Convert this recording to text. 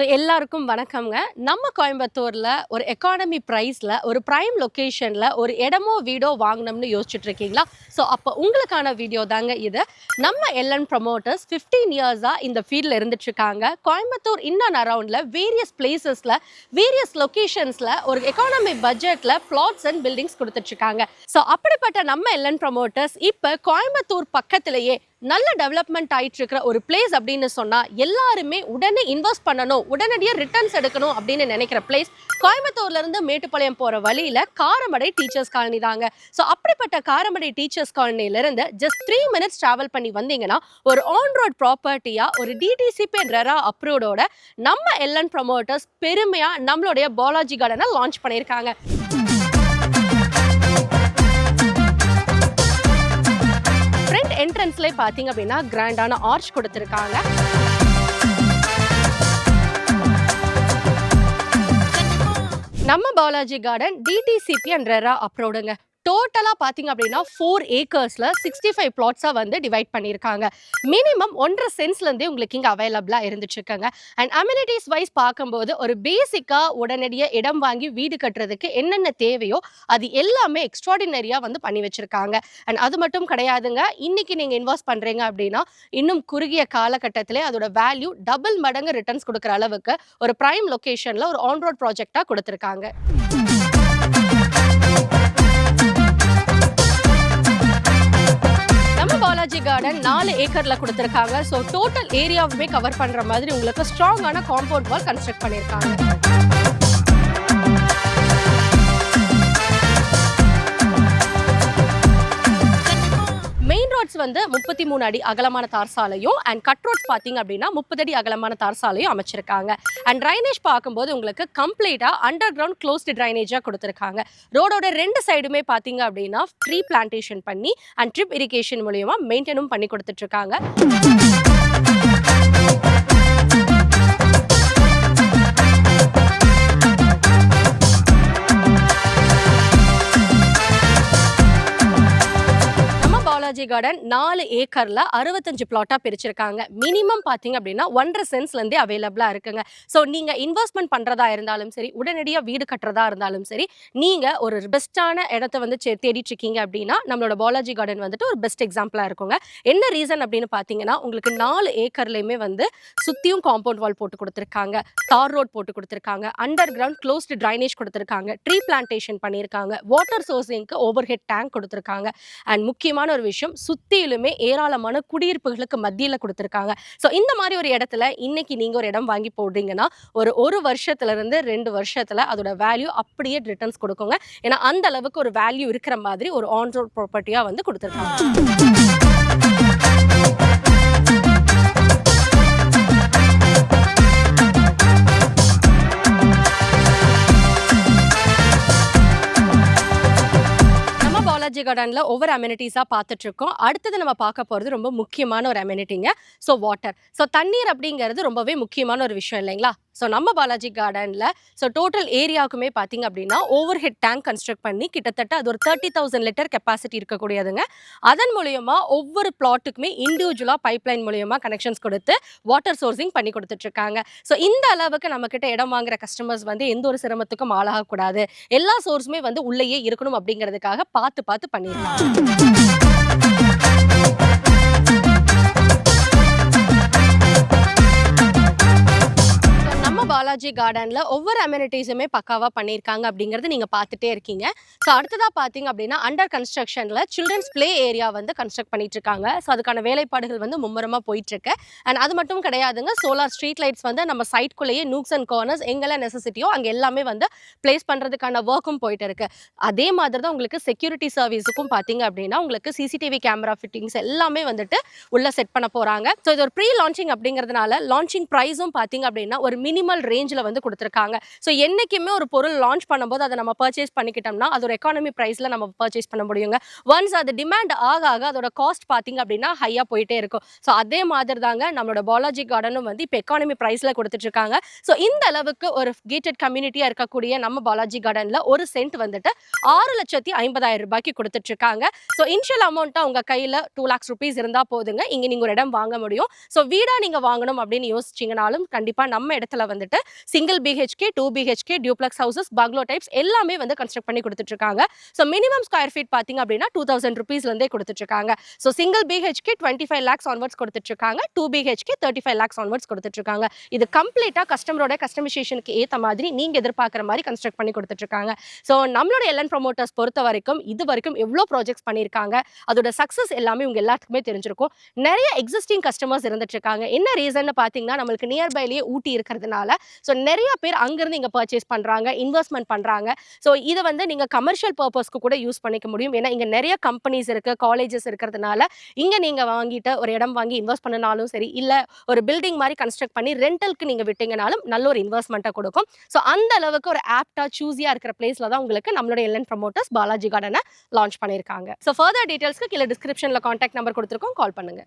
So எல்லாருக்கும் வணக்கம்ங்க. நம்ம கோயம்புத்தூரில் ஒரு எக்கானமி ப்ரைஸில் ஒரு ப்ரைம் லொக்கேஷனில் ஒரு இடமோ வீடோ வாங்கினோம்னு யோசிச்சுட்டு இருக்கீங்களா ஸோ அப்போ உங்களுக்கான வீடியோ தாங்க இது. நம்ம எல்என் ப்ரமோட்டர்ஸ் ஃபிஃப்டீன் இயர்ஸாக இந்த ஃபீல்டில் இருந்துட்டுருக்காங்க கோயம்புத்தூர் இன்னொன் அரவுண்டில் வேரியஸ் பிளேசஸில் வேரியஸ் லொக்கேஷன்ஸில் ஒரு எக்கானமி பட்ஜெட்டில் பிளாட்ஸ் அண்ட் பில்டிங்ஸ் கொடுத்துட்ருக்காங்க. ஸோ அப்படிப்பட்ட நம்ம எல்என் ப்ரமோட்டர்ஸ் இப்போ கோயம்புத்தூர் பக்கத்திலேயே நல்ல டெவலப்மெண்ட் ஆயிட்டு இருக்கிற ஒரு பிளேஸ் அப்படின்னு சொன்னா எல்லாருமே உடனே இன்வெஸ்ட் பண்ணணும் உடனடியாக ரிட்டர்ன்ஸ் எடுக்கணும் அப்படின்னு நினைக்கிற பிளேஸ் கோயம்புத்தூர்ல இருந்து மேட்டுப்பாளையம் போற வழியில காரமடை டீச்சர்ஸ் காலனி தாங்க. ஸோ அப்படிப்பட்ட காரமடை டீச்சர்ஸ் காலனில இருந்து ஜஸ்ட் த்ரீ மினிட்ஸ் டிராவல் பண்ணி வந்தீங்கன்னா ஒரு ஆன் ரோட் ப்ராப்பர்ட்டியா ஒரு டிடிசிபி ரெரா அப்ரூவ்டோட நம்ம எல்என் ப்ரமோட்டர்ஸ் பெருமையா நம்மளுடைய பாலாஜி கார்டனை லான்ச் பண்ணியிருக்காங்க. என்ட்ரன்ஸ்லேயே பார்த்தீங்க அப்படின்னா கிராண்டான ஆர்ச் கொடுத்துருக்காங்க. நம்ம Balaji garden DTCP and RERA அப்ரோடுங்க டோட்டலாக பார்த்தீங்க அப்படின்னா ஃபோர் ஏக்கர்ஸில் சிக்ஸ்டி ஃபைவ் பிளாட்ஸாக வந்து டிவைட் பண்ணியிருக்காங்க. மினிமம் ஒன்றரை சென்ஸ்லேருந்தே உங்களுக்கு இங்கே அவைலபிளாக இருந்துச்சுருக்காங்க அண்ட் அம்யூனிட்டிஸ் வைஸ் பார்க்கும்போது ஒரு பேசிக்காக உடனடியாக இடம் வாங்கி வீடு கட்டுறதுக்கு என்னென்ன தேவையோ அது எல்லாமே எக்ஸ்ட்ராடினரியாக வந்து பண்ணி வச்சுருக்காங்க. அண்ட் அது மட்டும் கிடையாதுங்க இன்றைக்கி நீங்கள் இன்வெஸ்ட் பண்ணுறீங்க அப்படின்னா இன்னும் குறுகிய காலகட்டத்திலே அதோட வேல்யூ டபுள் மடங்கு ரிட்டர்ன்ஸ் கொடுக்குற அளவுக்கு ஒரு ப்ரைம் லொக்கேஷனில் ஒரு ஆன் ரோட் ப்ராஜெக்டாக கொடுத்துருக்காங்க. பாலாஜி கார்டன் நாலு ஏக்கர்ல கொடுத்துருக்காங்க. ஸோ டோட்டல் ஏரியாவுமே கவர் பண்ற மாதிரி உங்களுக்கு ஸ்ட்ராங்கான காம்பவுண்ட் வால் கன்ஸ்ட்ரக்ட் பண்ணியிருக்காங்க வந்து முப்பத்தி மூணு அடி அகலமான தார் சாலையும் அண்ட் கட் ரோட்ஸ் பார்த்தீங்க அப்படின்னா முப்பது அடி அகலமான தார் சாலையும் அமைச்சிருக்காங்க. அண்ட் ட்ரைனேஜ் பார்க்கும்போது உங்களுக்கு கம்ப்ளீட்டாக அண்டர் கிரவுண்ட் க்ளோஸ்டு ட்ரைனேஜாக கொடுத்துருக்காங்க. ரோடோட ரெண்டு சைடுமே பார்த்தீங்க அப்படின்னா ட்ரீ பிளான்டேஷன் பண்ணி அண்ட் ட்ரிப் இரிகேஷன் மூலியமா மெயின்டைனும் பண்ணி கொடுத்துட்ருக்காங்க கார்டன் நாலு ஏக்கரில் அறுபத்தஞ்சு பிளாட்டாக பிரிச்சிருக்காங்க. மினிமம் பார்த்தீங்க அப்படின்னா ஒன்றரை சென்ஸ்லேருந்தே அவைலபிளாக இருக்குங்க. ஸோ நீங்கள் இன்வெஸ்ட்மெண்ட் பண்ணுறதா இருந்தாலும் சரி உடனடியாக வீடு கட்டுறதா இருந்தாலும் சரி நீங்கள் ஒரு பெஸ்ட்டான இடத்த வந்து சே- தேடிட்டு இருக்கீங்க அப்படின்னா நம்மளோட பாலாஜி கார்டன் வந்துட்டு ஒரு பெஸ்ட் எக்ஸாம்பிளாக இருக்குங்க. என்ன ரீசன் அப்படின்னு பார்த்தீங்கன்னா உங்களுக்கு நாலு ஏக்கர்லேயுமே வந்து சுற்றியும் காம்பவுண்ட் வால் போட்டு கொடுத்துருக்காங்க. தார் ரோட் போட்டு கொடுத்துருக்காங்க. அண்டர் கிரவுண்ட் க்ளோஸ்டு ட்ரைனேஜ் கொடுத்துருக்காங்க. ட்ரீ பிளான்டேஷன் பண்ணியிருக்காங்க. வாட்டர் சோர்சிங்க்கு ஓவர் ஹெட் டேங்க் கொடுத்துருக்காங்க. அண்ட் முக்கியமான ஒரு விஷயம் சுத்தியிலுமே ஏராளமான குடியிருப்புகளுக்கு மத்தியில் கொடுத்துருக்காங்க. ஸோ இந்த மாதிரி ஒரு இடத்துல இன்னைக்கு நீங்க ஒரு இடம் வாங்கி போடுறீங்கன்னா ஒரு ஒரு வருஷத்துல இருந்து ரெண்டு வருஷத்துல அதோட வேல்யூ அப்படியே ரிட்டர்ன்ஸ் கொடுக்குங்க. ஏன்னா அந்த அளவுக்கு ஒரு வேல்யூ இருக்கிற மாதிரி ஒரு ஆன் ரோட் ப்ராப்பர்ட்டியா வந்து கொடுத்துருக்காங்க. நம்ம கார்டனில் ஒவ்வொரு அமெனிட்டிஸாக பார்த்துட்டு இருக்கோம் அடுத்தது நம்ம பார்க்க போகிறது ரொம்ப முக்கியமான ஒரு அமெனிட்டிங்க ஸோ வாட்டர் ஸோ தண்ணீர் அப்படிங்கிறது ரொம்பவே முக்கியமான ஒரு விஷயம் இல்லைங்களா? ஸோ நம்ம பாலாஜி கார்டனில் ஸோ டோட்டல் ஏரியாவுக்குமே பார்த்தீங்க அப்படின்னா ஓவர் ஹெட் டேங்க் கன்ஸ்ட்ரக்ட் பண்ணி கிட்டத்தட்ட அது ஒரு தேர்ட்டி தௌசண்ட் லிட்டர் கெப்பாசிட்டி இருக்கக்கூடியதுங்க. அதன் மூலயமா ஒவ்வொரு பிளாட்டுக்குமே இண்டிவிஜுவலாக பைப்லைன் மூலயமா கனெக்ஷன்ஸ் கொடுத்து வாட்டர் சோர்சிங் பண்ணி கொடுத்துட்ருக்காங்க. ஸோ இந்த அளவுக்கு நம்மக்கிட்ட இடம் வாங்குற கஸ்டமர்ஸ் வந்து எந்த ஒரு சிரமத்துக்கும் ஆளாகக்கூடாது. எல்லா சோர்ஸுமே வந்து உள்ளேயே இருக்கணும் அப்படிங்கிறதுக்காக பார்த்து பார்த்து பண்ணியிருக்காங்க. நம்ம கார்டனில் ஒவ்வொரு அமெனிட்டிஸுமே பக்காவாக பண்ணியிருக்காங்க அப்படிங்கிறது நீங்கள் பார்த்துட்டே இருக்கீங்க. ஸோ அடுத்ததாக பார்த்தீங்க அப்படின்னா அண்டர் கன்ஸ்ட்ரக்ஷனில் சில்ட்ரன்ஸ் ப்ளே ஏரியா வந்து கன்ஸ்ட்ரக்ட் பண்ணிட்டு இருக்காங்க ஸோ அதுக்கான வேலைப்பாடுகள் வந்து மும்முரமாக போயிட்டுருக்கு. அண்ட் அது மட்டும் கிடையாதுங்க சோலார் ஸ்ட்ரீட் லைட்ஸ் வந்து நம்ம சைட்குள்ளேயே நூக்ஸ் அண்ட் கார்னர்ஸ் எங்கெல்லாம் நெசசிட்டியோ அங்கே எல்லாமே வந்து பிளேஸ் பண்ணுறதுக்கான ஒர்க்கும் போயிட்டு இருக்கு அதே மாதிரி தான் உங்களுக்கு செக்யூரிட்டி சர்வீஸுக்கும் பார்த்தீங்க அப்படின்னா உங்களுக்கு சிசிடிவி கேமரா ஃபிட்டிங்ஸ் எல்லாமே வந்துட்டு உள்ளே செட் பண்ண போறாங்க. ஸோ இது ஒரு ப்ரீ லான்ச்சிங் அப்படிங்கிறதுனால லான்ச்சிங் ப்ரைஸும் பார்த்தீங்க அப்படின்னா ஒரு மினிமல் ரேஞ்சில் வந்து கொடுத்துருக்காங்க. ஸோ என்னைக்குமே ஒரு பொருள் லான்ச் பண்ணும்போது அதை நம்ம பர்ச்சேஸ் பண்ணிக்கிட்டோம்னா அது ஒரு எக்கானமி ப்ரைஸில் நம்ம பர்ச்சேஸ் பண்ண முடியுங்க. ஒன்ஸ் அது டிமாண்ட் ஆக ஆக அதோட காஸ்ட் பார்த்தீங்க அப்படின்னா ஹையாக போயிட்டே இருக்கும். ஸோ அதே மாதிரி தாங்க நம்மளோட பாலாஜி கார்டனும் வந்து இப்போ எக்கானமி ப்ரைஸில் கொடுத்துட்ருக்காங்க. ஸோ இந்த அளவுக்கு ஒரு கேட்டட் கம்யூனிட்டியாக இருக்கக்கூடிய நம்ம பாலாஜி கார்டனில் ஒரு சென்ட் வந்துட்டு ஆறு லட்சத்தி ஐம்பதாயிரம் ரூபாய்க்கு கொடுத்துட்ருக்காங்க. ஸோ இன்ஷியல் அமௌண்ட்டாக உங்கள் கையில் டூ லேக்ஸ் ருபீஸ் இருந்தால் போதுங்க. இங்கே நீங்கள் ஒரு இடம் வாங்க முடியும். ஸோ வீடாக நீங்கள் வாங்கணும் அப்படின்னு யோசிச்சிங்கனாலும் கண்டிப்பாக நம்ம இடத்துல வந்துட்டு single BHK two BHK duplex houses bungalow types எல்லாமே வந்து கன்ஸ்ட்ரக்ட் பண்ணி கொடுத்துட்ருக்காங்க. ஸோ மினிமம் ஸ்கொயர் ஃபீட் பார்த்தீங்க அப்படின்னா டூ தௌசண்ட் ருபீஸ்லேருந்தே கொடுத்துட்ருக்காங்க. So single BHK twenty five lakhs onwards கொடுத்துட்ருக்காங்க. Two BHK thirty five lakhs onwards கொடுத்துட்ருக்காங்க. இது கம்ப்ளீட்டாக கஸ்டமரோட கஸ்டமைசேஷனுக்கு ஏற்ற மாதிரி நீங்க எதிர்பார்க்குற மாதிரி கன்ஸ்ட்ரக்ட் பண்ணி கொடுத்துட்ருக்காங்க. ஸோ நம்மளோட எல்என் ப்ரொமோட்டர்ஸ் பொறுத்த வரைக்கும் இது வரைக்கும் எவ்வளோ ப்ராஜெக்ட்ஸ் பண்ணியிருக்காங்க அதோட சக்ஸஸ் எல்லாமே உங்க எல்லாத்துக்குமே தெரிஞ்சிருக்கும். நிறைய எக்ஸிஸ்டிங் கஸ்டமர்ஸ் இருந்துட்டு இருக்காங்க என்ன ரீசன் பார்த்தீங்கன்னா நம்மளுக்கு நியர்பைலேயே ஊட்டி இருக்கிறதுனால. ஸோ ஸோ நிறைய பேர் அங்கேருந்து இங்கே பர்ச்சேஸ் பண்ணுறாங்க இன்வெஸ்ட்மெண்ட் பண்ணுறாங்க ஸோ இதை வந்து நீங்கள் கமர்ஷியல் பர்பஸ்க்கு கூட யூஸ் பண்ணிக்க முடியும். ஏன்னா இங்கே நிறைய கம்பெனிஸ் இருக்குது காலேஜஸ் இருக்கிறதுனால இங்கே நீங்கள் வாங்கிட்டு ஒரு இடம் வாங்கி இன்வெஸ்ட் பண்ணனாலும் சரி இல்லை ஒரு பில்டிங் மாதிரி கன்ஸ்ட்ரக்ட் பண்ணி ரெண்டலுக்கு நீங்கள் விட்டீங்கனாலும் நல்ல ஒரு இன்வெஸ்ட்மெண்ட்டை கொடுக்கும். ஸோ அந்த அளவுக்கு ஒரு ஆப்டா சூஸியாக இருக்கிற பிளேஸில் தான் உங்களுக்கு நம்மளோட எல்என் ப்ரமோட்டர்ஸ் பாலாஜி கார்டனை லான்ச் பண்ணியிருக்காங்க ஸோ ஃபர்தர் டீட்டெயில்ஸ்க்கு கீழே டிஸ்கிரிப்ஷனில் காண்டாக்ட் நம்பர் கொடுத்துருக்கோம். கால் பண்ணுங்க.